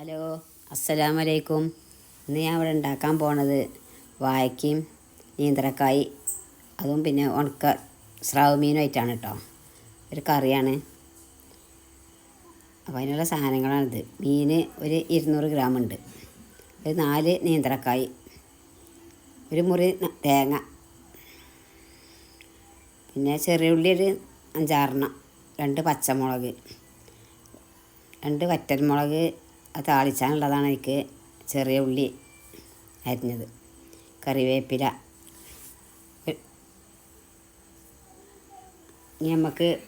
Hello അസ്സലാമലൈക്കും. ഇന്ന് ഞാൻ ഇവിടെ ഉണ്ടാക്കാൻ പോണത് വായക്കയും നീന്തലക്കായി അതും പിന്നെ ഉണക്ക സ്രാവ് മീനുമായിട്ടാണ് കേട്ടോ ഒരു കറിയാണ്. അപ്പോൾ അതിനുള്ള സാധനങ്ങളാണിത്. മീൻ ഒരു ഇരുന്നൂറ് ഗ്രാം ഉണ്ട്. ഒരു നാല് നീന്തലക്കായി ഒരു മുറി തേങ്ങ പിന്നെ ചെറിയ ഉള്ളി ഒരു അഞ്ചാറെണ്ണം രണ്ട് പച്ചമുളക് രണ്ട് വറ്റൽമുളക് താളിച്ചാനുള്ളതാണ് എനിക്ക് ചെറിയ ഉള്ളി അരിഞ്ഞത്. കറിവേപ്പില. ഇനി നമുക്ക്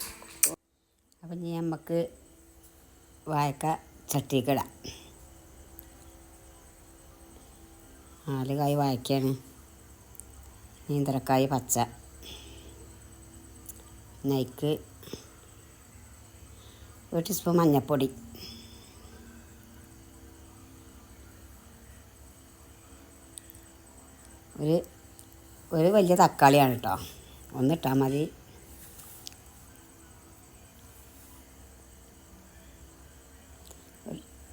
അപ്പം ഇനി നമുക്ക് വായക്ക ചട്ടിക്കിടാം. നാല് കായ് വാഴക്കാണ് നീന്തലക്കായ് പച്ച. നൈക്ക് ഒരു ടീസ്പൂൺ മഞ്ഞൾപ്പൊടി ഒരു ഒരു വലിയ തക്കാളിയാണ് കേട്ടോ ഒന്നിട്ടാൽ മതി.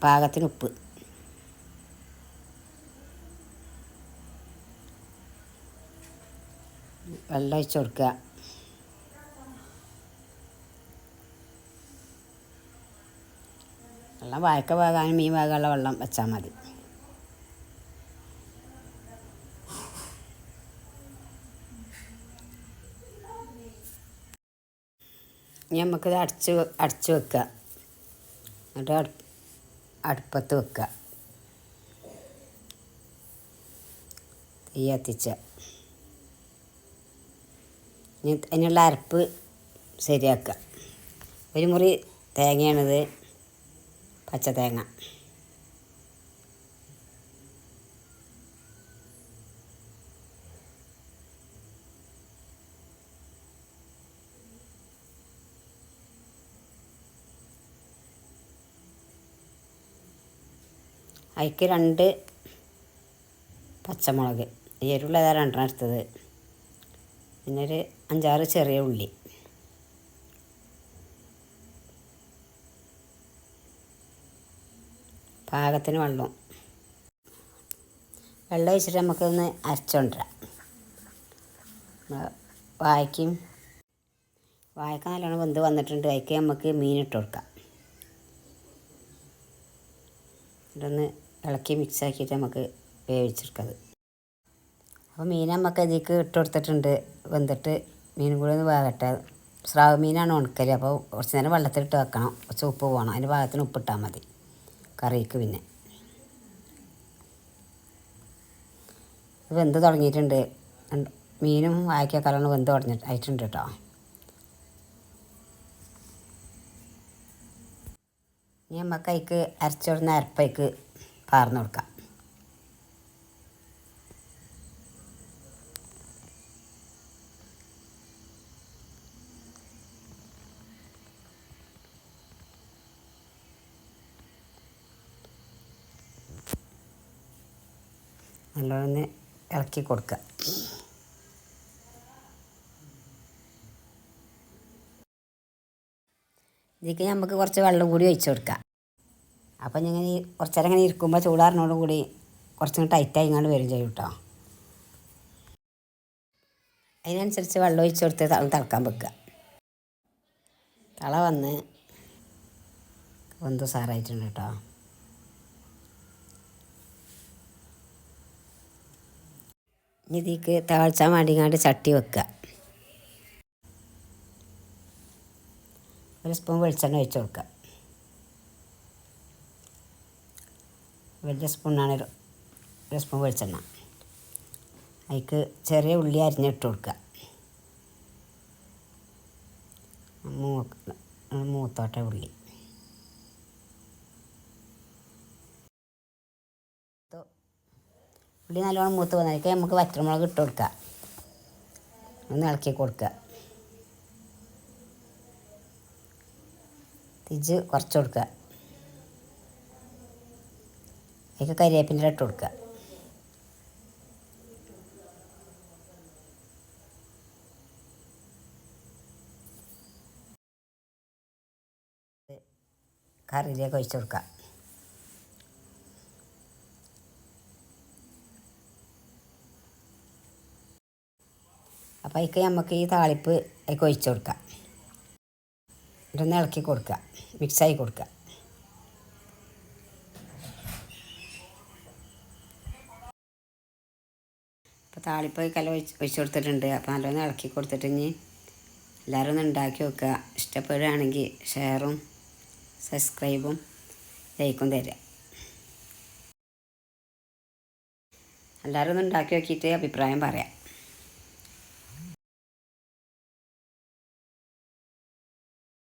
പാകത്തിന് ഉപ്പ്. വെള്ളം ഒഴിച്ച് കൊടുക്കുക വെള്ളം വായക്ക വേകാനും മീൻ വേകാനുള്ള വെള്ളം വെച്ചാൽ മതി. നമുക്കിത് അടച്ച് അടച്ച് വെക്കുക എന്നിട്ട് അടു അടുപ്പത്ത് വെക്കുക തീ കത്തിച്ച. ഇനി അതിനുള്ള അരപ്പ് ശരിയാക്കുക ഒരു മുറി തേങ്ങയാണിത്. പച്ച തേങ്ങ. അതിക്ക് രണ്ട് പച്ചമുളക്. എരിവുള്ള ഏതാ രണ്ടെണ്ണം എടുത്തത്. പിന്നെ ഒരു അഞ്ചാറ് ചെറിയ ഉള്ളി. പാകത്തിന് വെള്ളം. വെള്ളം ഒഴിച്ചിട്ട് നമുക്കൊന്ന് അരച്ചുകൊണ്ടിരാം വാഴയ്ക്കും വാഴക്ക നല്ലോണം വെന്ത് വന്നിട്ടുണ്ട്. അതിക്ക് നമുക്ക് മീനിട്ട് കൊടുക്കാം. ഇതൊന്ന് ഇളക്കി മിക്സ് ആക്കിയിട്ട് നമുക്ക് വേവിച്ചെടുക്കാം. അപ്പോൾ മീൻ നമുക്ക് ഇതിലേക്ക് ഇട്ട് കൊടുത്തിട്ടുണ്ട്. വെന്തിട്ട് മീനും കൂടി ഒന്ന് വേകട്ടെ സ്രാവ് മീനാണ് ഉണക്കൽ അപ്പോൾ കുറച്ച് നേരം വെള്ളത്തിലിട്ട് വെക്കണം. കുറച്ച് ഉപ്പ് പോകണം അതിന്റെ ഭാഗത്തിന് ഉപ്പിട്ടാൽ മതി. കറിക്ക് പിന്നെ. വെന്ത് തുടങ്ങിയിട്ടുണ്ട്. മീനും വായിക്കാക്കാലാണ് വെന്ത് തുടങ്ങി ആയിട്ടുണ്ട് കേട്ടോ ഇനി നമുക്ക് അതിക്ക് അരച്ചോടുന്ന അരപ്പയ്ക്ക് പാർന്നു കൊടുക്കാം. നല്ലോണം ഇളക്കി കൊടുക്കുക. ഇതിലേക്ക് നമുക്ക് കുറച്ച് വെള്ളം കൂടി ഒഴിച്ചു കൊടുക്കാം. അപ്പം ഞാൻ കുറച്ച് നേരം ഇങ്ങനെ ഇരിക്കുമ്പോൾ ചൂടാറിനോടും കൂടി കുറച്ചും ടൈറ്റായി ഇങ്ങോട്ട് വരും ചെയ്യും കേട്ടോ അതിനനുസരിച്ച് വെള്ളം ഒഴിച്ച് കൊടുത്ത് തള തിളക്കാൻ വെക്കുക തള വന്ന് വെന്തു സാറായിട്ടുണ്ട് കേട്ടോ ഇനി ഇതിക്ക് താഴ്ച്ചാൻ വേണ്ടിങ്ങാണ്ട് ചട്ടി വെക്കുക ഒരു സ്പൂൺ വെളിച്ചെണ്ണ ഒഴിച്ച് കൊടുക്കുക വലിയ സ്പൂണാണ് ഒരു സ്പൂൺ വെളിച്ചെണ്ണ. അതിക്ക് ചെറിയ ഉള്ളി അരിഞ്ഞിട്ട് കൊടുക്കുക. മൂ മൂത്തോട്ടെ ഉള്ളി. ഉള്ളി നല്ലോണം മൂത്ത് വന്നതിലേക്ക് നമുക്ക് വറ്റൽമുളക് ഇട്ട് കൊടുക്കുക. ഒന്ന് ഇളക്കി കൊടുക്കുക. തിജ് കുറച്ച് കൊടുക്കുക. അതിലേക്ക് കരിയേപ്പിന്റെ ഇട്ട് കൊടുക്കുക. കറിയിലേക്ക് ഒഴിച്ചു കൊടുക്കുക. അപ്പോൾ അതിക്ക് നമുക്ക് ഈ താളിപ്പ് അതിക്ക് ഒഴിച്ചു കൊടുക്കുക. ഇതൊന്ന് ഇളക്കി കൊടുക്കുക. മിക്സായി കൊടുക്കുക. അപ്പോൾ താളിപ്പോയി കല ഒഴിച്ച് ഒഴിച്ച് കൊടുത്തിട്ടുണ്ട്. അപ്പോൾ നല്ലോണം ഇളക്കി കൊടുത്തിട്ട് ഇനി എല്ലാവരും ഒന്ന് ഉണ്ടാക്കി വെക്കുക ഇഷ്ടപ്പെടുകയാണെങ്കിൽ ഷെയറും സബ്സ്ക്രൈബും ലൈക്കും തരിക. എല്ലാവരും ഒന്ന് ഉണ്ടാക്കി നോക്കിയിട്ട് അഭിപ്രായം പറയാം.